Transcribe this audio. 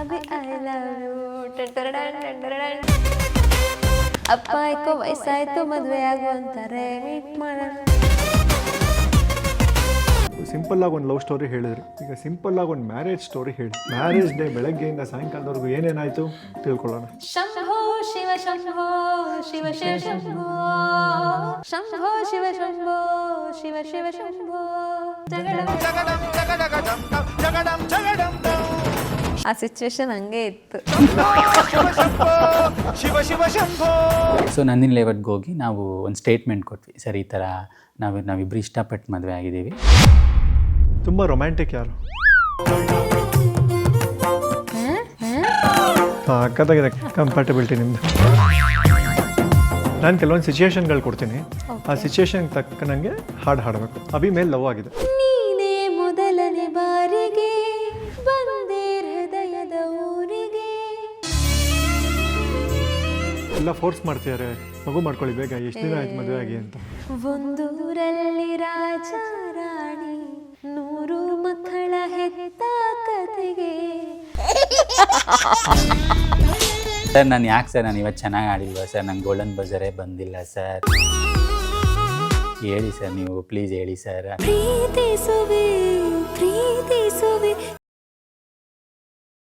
Abhi I love you ಅಪ್ಪ ಯಾಕೋ ವಯಸ್ಸಾಯ್ತು ಮದುವೆ ಆಗು ಅಂತಾರೆ. ಮೀಟ್ ಮಾಡೋಣ ಸಿಂಪಲ್ ಆಗಿ ಒಂದು ಲವ್ ಸ್ಟೋರಿ ಹೇಳಿದ್ರಿ. ಈಗ ಸಿಂಪಲ್ ಆಗಿ ಒಂದು ಮ್ಯಾರೇಜ್ ಸ್ಟೋರಿ ಹೇಳಿ. ಮ್ಯಾರೇಜ್ ಡೇ ಬೆಳಗ್ಗೆಯಿಂದ ಸಾಯಂಕಾಲದವರೆಗೂ ಏನೇನಾಯ್ತು ತಿಳ್ಕೊಳ್ಳೋಣ. ಶಂಭೋ ಶಿವ ಶಂಭೋ ಶಿವ ಶಿವ ಶಂಭೋ. ಶಂಭೋ ಶಿವ ಶಂಭೋ ಶಿವ ಶಿವ ಶಂಭೋ. ಆ ಸಿಚುವೇಶನ್ ಹಂಗೆ ಇತ್ತು. ಸೊ ನಂದಿನಿ ಲೇಔಟ್ಗೆ ಹೋಗಿ ನಾವು ಒಂದು ಸ್ಟೇಟ್ಮೆಂಟ್ ಕೊಟ್ವಿ. ಸರ್ ಈ ಥರ ನಾವು ನಾವಿಬ್ಬರು ಇಷ್ಟಪಟ್ಟು ಮದುವೆ ಆಗಿದ್ದೀವಿ. ತುಂಬ ರೊಮ್ಯಾಂಟಿಕ್ ಯಾರು? ಹಾಂ ಅಕ್ಕದಾಗಿದೆ. ಕಂಫರ್ಟಬಿಲಿಟಿ ನಿಮ್ಮದು ನಾನು ಕೆಲವೊಂದು ಸಿಚುಯೇಷನ್ಗಳು ಕೊಡ್ತೀನಿ. ಆ ಸಿಚುಯೇಷನ್ಗೆ ತಕ್ಕನಂಗೆ ಹಾಡು ಹಾಡಬೇಕು. ಅಭಿ ಮೇಲೆ ಲವ್ ಆಗಿದೆ. ಎಲ್ಲ ಫೋರ್ಸ್ ಮಾಡ್ತಿದ್ದಾರೆ ಮಗು ಮಾಡ್ಕೊಳ್ಳಿ ಬೇಗ ಎಷ್ಟು ದಿನ ಆಯ್ತು ಮದುವೆ ಆಗಿ ಅಂತ. ಒಂದೂರಲ್ಲಿ ರಾಜ ರಾಣಿ ನೂರು ಮಕ್ಕಳ ಹೆತ್ತ ಕತೆಗೆ. ಸರ್ ನಾನು ಯಾಕೆ ಸರ್ ನಾನು ಇವತ್ತು ಚೆನ್ನಾಗಿ ಆಡಿಲ್ವಾ ಸರ್? ನಂಗೆ ಗೋಲ್ಡನ್ ಬಜಾರೇ ಬಂದಿಲ್ಲ ಸರ್. ಹೇಳಿ ಸರ್ ನೀವು ಪ್ಲೀಸ್ ಹೇಳಿ ಸರ್. ಪ್ರೀತಿಸುವೆ ಪ್ರೀತಿಸುವೆ